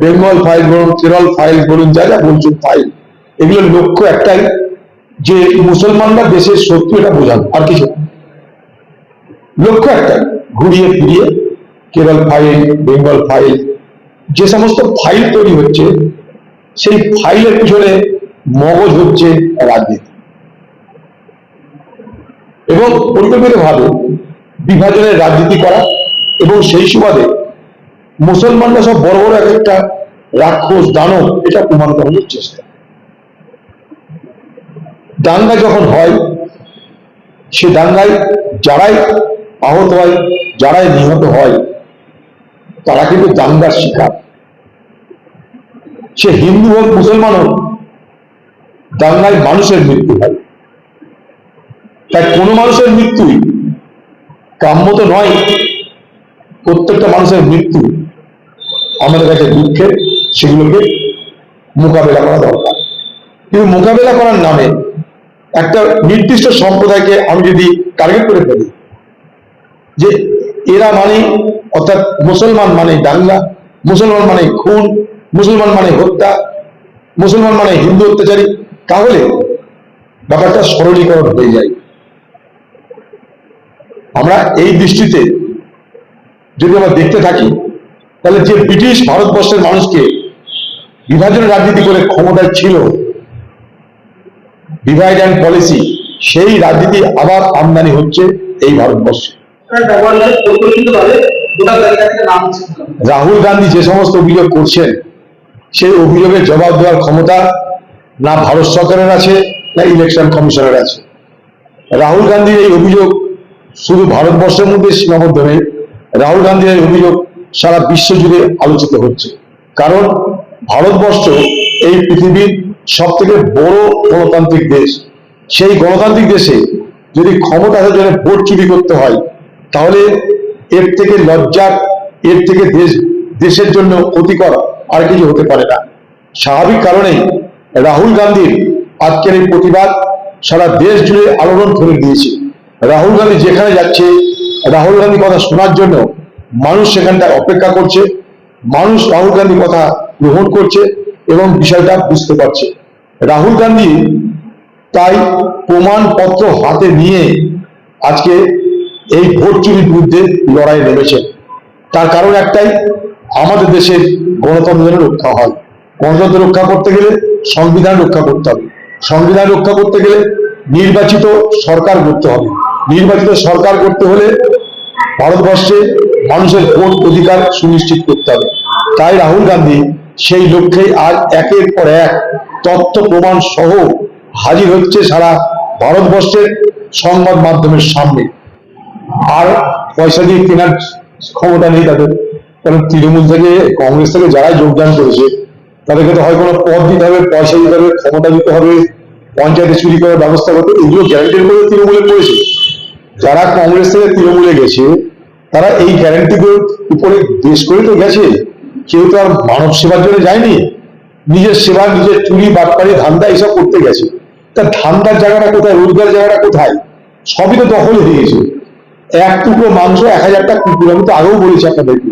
Bengal file বলুন, Kerala file বলুন, যা যা বলছেন ফাইল এগুলোর লক্ষ্য একটাই, যে মুসলমানরা দেশের শত্রু এটা বোঝান, আর কিছু। লক্ষ্য একটাই, ঘুরিয়ে ফিরিয়ে কেরল ফাইল, বেঙ্গল ফাইল, যে সমস্ত ফাইল তৈরি হচ্ছে, সেই ফাইলের পিছনে মগজ হচ্ছে রাজনীতি এবং পরিকল্পিত ভাবে বিভাজনের রাজনীতি করা, এবং সেই সুবাদে মুসলমানরা সব বড় বড় এক একটা রাক্ষস দানব, এটা প্রমাণ করানোর চেষ্টা। দাঙ্গা যখন হয়, সে দাঙ্গায় যারাই আহত হয়, যারাই নিহত হয়, তারা কিন্তু দাঙ্গার শিকার। সে হিন্দু হোক, মুসলমান হোক, দাঙ্গায় মানুষের মৃত্যু হয়। তাই কোনো মানুষের মৃত্যুই কাম্য তো নয়, প্রত্যেকটা মানুষের মৃত্যু আমাদের কাছে দুঃখের, সেগুলোকে মোকাবেলা করা দরকার। কিন্তু মোকাবেলা করার নামে একটা নির্দিষ্ট সম্প্রদায়কে আমি যদি টার্গেট করে ফেলি যে এরা মানে অর্থাৎ মুসলমান মানে দাঙ্গা, মুসলমান মানে খুন, মুসলমান মানে হত্যা, মুসলমান মানে হিন্দু অত্যাচারী, তাহলে ব্যাপারটা সরলীকরণ হয়ে যায়। আমরা এই দৃষ্টিতে যদি আমরা দেখতে থাকি তাহলে যে ব্রিটিশ ভারতবর্ষের মানুষকে বিভাজনের রাজনীতি করে ক্ষমতায় ছিল ডিভাইড অ্যান্ড পলিসি সেই রাজনীতি আবার আমদানি হচ্ছে এই ভারতবর্ষে হচ্ছে। রাহুল গান্ধী যে সমস্ত অভিযোগ করছেন সেই অভিযোগের জবাব দেওয়ার ক্ষমতা না ভারত সরকারের আছে না ইলেকশন কমিশনের আছে রাহুল গান্ধীর এই অভিযোগ শুধু ভারতবর্ষের মধ্যে সীমাবদ্ধ নেই রাহুল গান্ধীর এই অভিযোগ সারা বিশ্ব জুড়ে আলোচিত হচ্ছে। কারণ ভারতবর্ষ এই পৃথিবীর সব থেকে বড় গণতান্ত্রিক দেশ। সেই গণতান্ত্রিক দেশে যদি ক্ষমতা আসার জন্য ভোট চুরি করতে হয়, তাহলে এর থেকে লজ্জার এর থেকে দেশ, দেশের জন্য ক্ষতিকর আর কিছু হতে পারে না। স্বাভাবিক কারণেই রাহুল গান্ধীর আজকের এই প্রতিবাদ সারা দেশ জুড়ে আলোড়ন করে দিয়েছে। রাহুল গান্ধী যেখানে যাচ্ছে, রাহুল গান্ধী কথা শোনার জন্য মানুষ সেখানটায় অপেক্ষা করছে, মানুষ রাহুল গান্ধী কথা গ্রহণ করছে এবং বিষয়টা বুঝতে পারছে। রাহুল গান্ধী তাই প্রমাণপত্র হাতে নিয়ে আজকে এই ভোট চুরির বিরুদ্ধে লড়াই নেমেছেন। তার কারণ একটাই, আমাদের দেশের গণতন্ত্রের রক্ষা হয়। গণতন্ত্র রক্ষা করতে গেলে সংবিধান রক্ষা করতে হবে। সংবিধান রক্ষা করতে গেলে নির্বাচিত সরকার করতে হবে। নির্বাচিত সরকার করতে হলে ভারতবর্ষে মানুষের ভোট অধিকার সুনিশ্চিত করতে হবে। তাই রাহুল গান্ধী সেই লক্ষ্যে আজ একের পর এক তথ্য প্রমাণ সহ হাজির হচ্ছে সারা ভারতবর্ষের সংবাদ মাধ্যমের সামনে। আর পয়সা দিয়ে কেনার ক্ষমতা নেই তাদের। কারণ তৃণমূল থেকে, কংগ্রেস থেকে যারা যোগদান করেছে, তাদেরকে তো হয় কোনো পদ দিতে হবে, পয়সা দিতে হবে, ক্ষমতা দিতে হবে, পঞ্চায়েতে চুরি করার ব্যবস্থা করতে এগুলো গ্যারান্টির করে তৃণমূলে করেছে। যারা কংগ্রেস থেকে তৃণমূলে গেছে তারা এই গ্যারান্টিগুলোর উপরে দেশ করে তো গেছে। কেউ তো আর মানব সেবার জন্য যায়নি। নিজের সেবা, নিজের চুরি বাটপাড়ি ধান্দা এসব করতে গেছে। তা ধান্দার জায়গাটা কোথায়? রোজগার জায়গাটা কোথায়? সবই তো দখল হয়ে গেছে। এক টুকরো মাংস, এক হাজারটা কুকুর, আমি তো আগেও বলেছি আপনাদেরকে।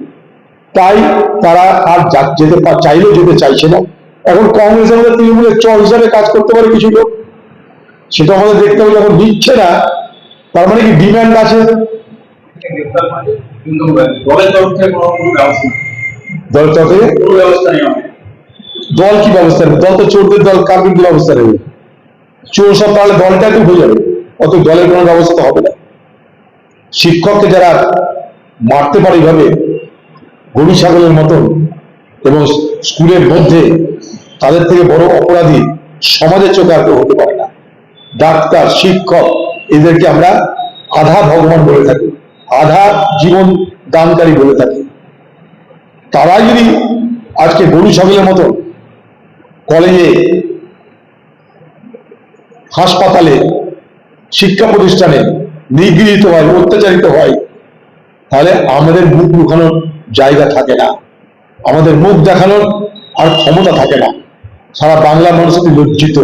তাই তারা আর যেতে চাইলেও যেতে চাইছে না। এখন কংগ্রেস আমাদের তৃণমূলের চর হিসাবে কাজ করতে পারে কিছু লোক। সেটা আমাদের দেখতে হবে যখন দিচ্ছে না। তার মানে কি ডিম্যান্ড আছে? গ্রেফতার করেছে কিন্তু দলের তরফ থেকে কোনো কোনো ব্যবস্থা নেই। দল তরফে কোনো ব্যবস্থা নেই দল কি ব্যবস্থা নেবে দল তো চোরদের দল কার ব্যবস্থা নেবে? চোর সব তাহলে হয়ে যাবে? অত দলের কোনো ব্যবস্থা তো হবে না। শিক্ষককে যারা মারতে পারে এইভাবে গরু ছাগলের মতন এবং স্কুলের মধ্যে তাদের থেকে বড় অপরাধী সমাজের চোখে আর কেউ হতে পারে না। ডাক্তার শিক্ষক এদেরকে আমরা আধা ভগবান বলে থাকি। আধা জীবন দানকারী বলে থাকে। তারা যদি আজকে গরু, ছাগলের মতো কলেজে, হাসপাতালে, শিক্ষা প্রতিষ্ঠানে নিগৃহীত হয়, অত্যাচারিত হয়, তাহলে আমাদের মুখ লুকানোর জায়গা থাকে না। আমাদের মুখ দেখানোর আর ক্ষমতা থাকে না। সারা বাংলা মানুষ লজ্জিত।